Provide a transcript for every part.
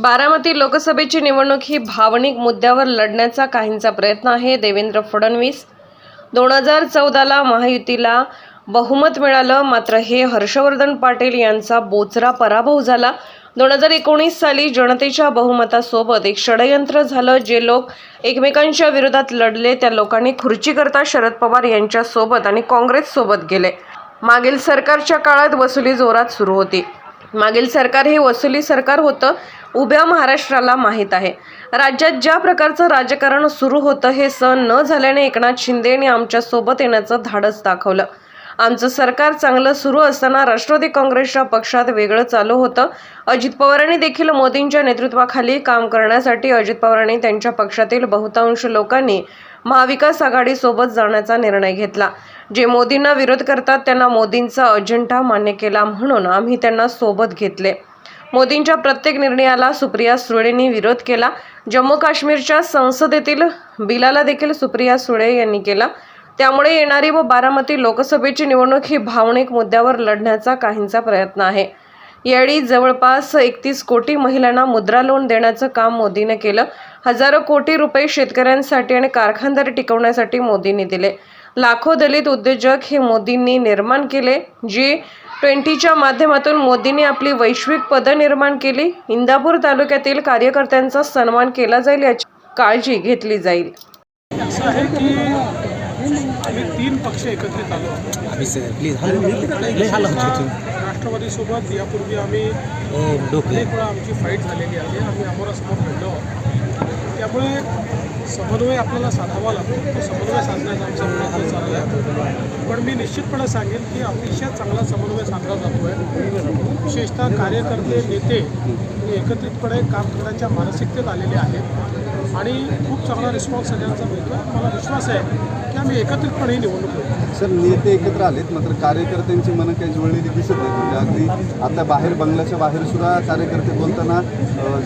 बारामती लोकसभेची निवडणूक ही भावनिक मुद्द्यावर लढण्याचा काहींचा प्रयत्न आहे. देवेंद्र फडणवीस दोन हजार चौदाला महायुतीला बहुमत मिळालं. मात्र हे हर्षवर्धन पाटील यांचा बोचरा पराभव झाला. दोन हजार एकोणीस साली जनतेच्या बहुमतासोबत एक षडयंत्र झालं. जे लोक एकमेकांच्या विरोधात लढले त्या लोकांनी खुर्चीकरता शरद पवार यांच्यासोबत आणि काँग्रेससोबत गेले. मागील सरकारच्या काळात वसुली जोरात सुरू होती. मागील सरकार हे वसुली सरकार होतं उभ्या महाराष्ट्राला माहीत आहे. राज्यात ज्या प्रकारचं राजकारण सुरू होतं हे सहन न झाल्याने एकनाथ शिंदे यांनी आमच्यासोबत येण्याचं धाडस दाखवलं. आमचं सरकार चांगलं सुरू असताना राष्ट्रवादी काँग्रेसच्या पक्षात वेगळं चालू होतं. अजित पवारांनी देखील मोदींच्या नेतृत्वाखाली काम करण्यासाठी अजित पवारांनी त्यांच्या पक्षातील बहुतांश लोकांनी महाविकास आघाडीसोबत जाण्याचा निर्णय घेतला. जे मोदींना विरोध करतात त्यांना मोदींचा अजेंडा मान्य केला म्हणून आम्ही त्यांना सोबत घेतले. मोदींच्या प्रत्येक निर्णयाला सुप्रिया सुळेंनी विरोध केला. जम्मू काश्मीरच्या संसदेतील बिलाला देखील सुप्रिया सुळे यांनी केला. त्यामुळे येणारी व बारामती लोकसभेची निवडणूक ही भावनिक मुद्द्यावर लढण्याचा काहींचा प्रयत्न आहे. यावेळी जवळपास एकतीस कोटी महिलांना मुद्रा लोन देण्याचं काम मोदीने केलं. हजारो कोटी रुपये शेतकऱ्यांसाठी आणि कारखानदारी टिकवण्यासाठी मोदींनी दिले. लाखो दलित उद्योजक हे मोदींनी निर्माण केले जी ट्वेंटीच्या माध्यमातून मोदींनी आपली वैश्विक पदं निर्माण केली. इंदापूर तालुक्यातील कार्यकर्त्यांचा सन्मान केला जाईल याची काळजी घेतली जाईल. आम्ही तीन पक्ष एकत्रित आलो राष्ट्रवादीसोबत यापूर्वी आम्ही अनेक वेळा आमची फाईट झालेली आहे. आम्ही अमोरासमोर भेटलो आहोत. त्यामुळे समन्वय आपल्याला साधावा लागतो. तो समन्वय साधण्याचा आमचा प्रयत्न चालला आहे. पण मी निश्चितपणे सांगेन की अतिशय चांगला समन्वय साधला जातो आहे विशेषतः कार्यकर्ते नेते हे एकत्रितपणे काम करण्याच्या मानसिकतेत आलेले आहेत. आणि खूप चांगला रिस्पॉन्स सगळ्यांचा मिळतो. मला विश्वास आहे की आम्ही एकत्रितपणे निवडणूक. सर नेते एकत्र आलेत मात्र कार्यकर्त्यांची मनं काही जुळलेली दिसत नाही म्हणजे अगदी आता बाहेर बंगल्याच्या बाहेर सुद्धा कार्यकर्ते बोलताना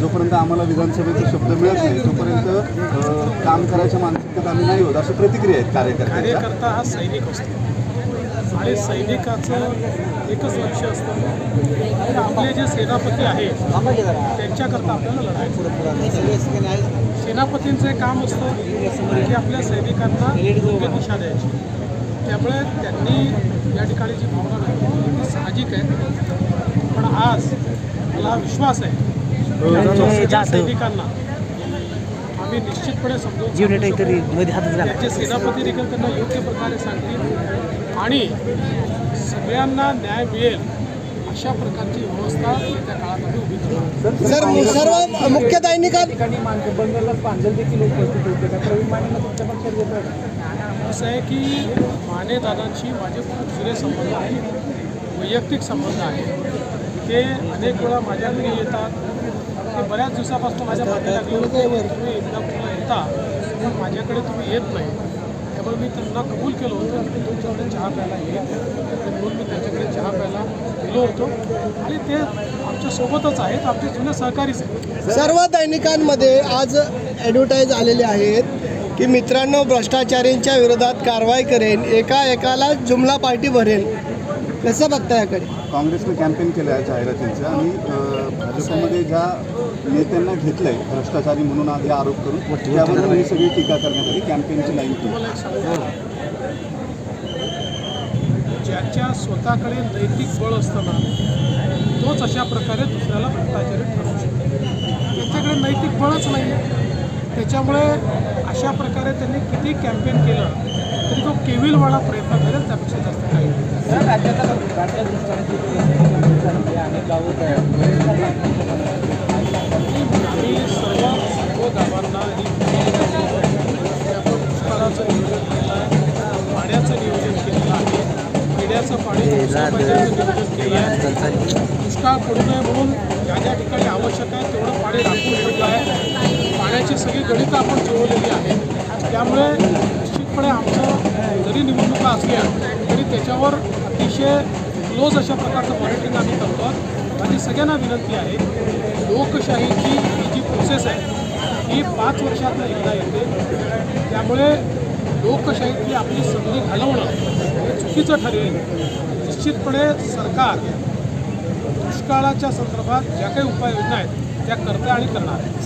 जोपर्यंत आम्हाला विधानसभेचा शब्द मिळत नाही तोपर्यंत काम करायच्या मानसिकतेत आम्ही नाही होत अशी प्रतिक्रिया आहेत कार्यकर्त्यांच्या कार्यकर्ता हा सैनिक असतो आणि सैनिकाचं एकच लक्ष असतं. की आपले जे सेनापती आहेत त्यांच्याकरता आपल्याला लढायचं सेनापतींचं एक काम असतं की आपल्या सैनिकांना योग्य दिशा द्यायची. त्यामुळे त्यांनी या ठिकाणी जी भावना व्यक्त ती साहजिक आहे. पण आज मला विश्वास आहे सगळ्या सैनिकांना आम्ही निश्चितपणे समजून त्यांचे सेनापती देखील त्यांना योग्य प्रकारे सांगतील. आणि सगळ्यांना न्याय मिळेल अशा प्रकारची व्यवस्था काळात आम्ही उभी करू सर सर्व मुख्य दैनिकात असं आहे की मानेदादांशी माझे खूप जुने संबंध आहेत वैयक्तिक संबंध आहेत. ते अनेक वेळा माझ्या घरी येतात. ते बऱ्याच दिवसापासून माझ्या मागे लागले होते. तुम्ही एकदा पुन्हा येता. पण माझ्याकडे तुम्ही येत नाही. त्यामुळे मी त्यांना कबूल केलं होतं की तुमच्याकडे चहा प्यायला येईल. म्हणून मी त्यांच्याकडे चहा प्यायला गेलो होतो. आणि ते आमच्यासोबतच आहेत आमचे जुने सहकारीच आहेत. सर्व दैनिकांमध्ये आज ॲडव्हर्टाईज आलेले आहेत की मित्रांनो भ्रष्टाचारींच्या विरोधात कारवाई करेन एका एकाला जुमला पार्टी भरेल. कसं बघता याकडे? काँग्रेसनं कॅम्पेन केलं आहे जाहिरातींचं आणि भाजपमध्ये ज्या नेत्यांना घेतलंय भ्रष्टाचारी म्हणून आधी आरोप करून त्याबद्दल ही सगळी टीका करण्यात आली कॅम्पेनची लाईन केली. ज्याच्या स्वतःकडे नैतिक बळ असतं ना तोच अशा प्रकारे दुसऱ्याला भ्रष्टाचारी ठरवू शकतो. त्यांच्याकडे नैतिक बळच नाही आहे त्याच्यामुळे अशा प्रकारे त्यांनी किती कॅम्पेन केलं तरी तो केविलवाडा प्रयत्न करेल त्यापेक्षा जास्त काही. आम्ही सर्व सर्व गावांना ही दुष्काळाचं नियोजन केलं आहे. पाण्याचं नियोजन केलेलं आहे. पिण्याचं पाणी नियोजन केलं आहे. दुष्काळ पडू नये म्हणून ज्या ज्या ठिकाणी आवश्यक आहे तेवढं पाणी राखून ठेवलं आहे. पाण्याची सगळी गणितं आपण जुळवलेली आहेत. त्यामुळे निश्चितपणे आमचं जरी निवडणुका असल्या तरी त्याच्यावर अतिशय क्लोज अशा प्रकारचं मॉनिटरिंग आम्ही करतो. माझी सगळ्यांना विनंती आहे लोकशाहीची ही जी प्रोसेस आहे ही पाच वर्षात एकदा येते. त्यामुळे लोकशाहीतली आपली संधी घालवणं हे चुकीचं ठरेल. निश्चितपणे सरकार दुष्काळाच्या संदर्भात ज्या काही उपाययोजना आहेत त्या करते आणि करणार आहे.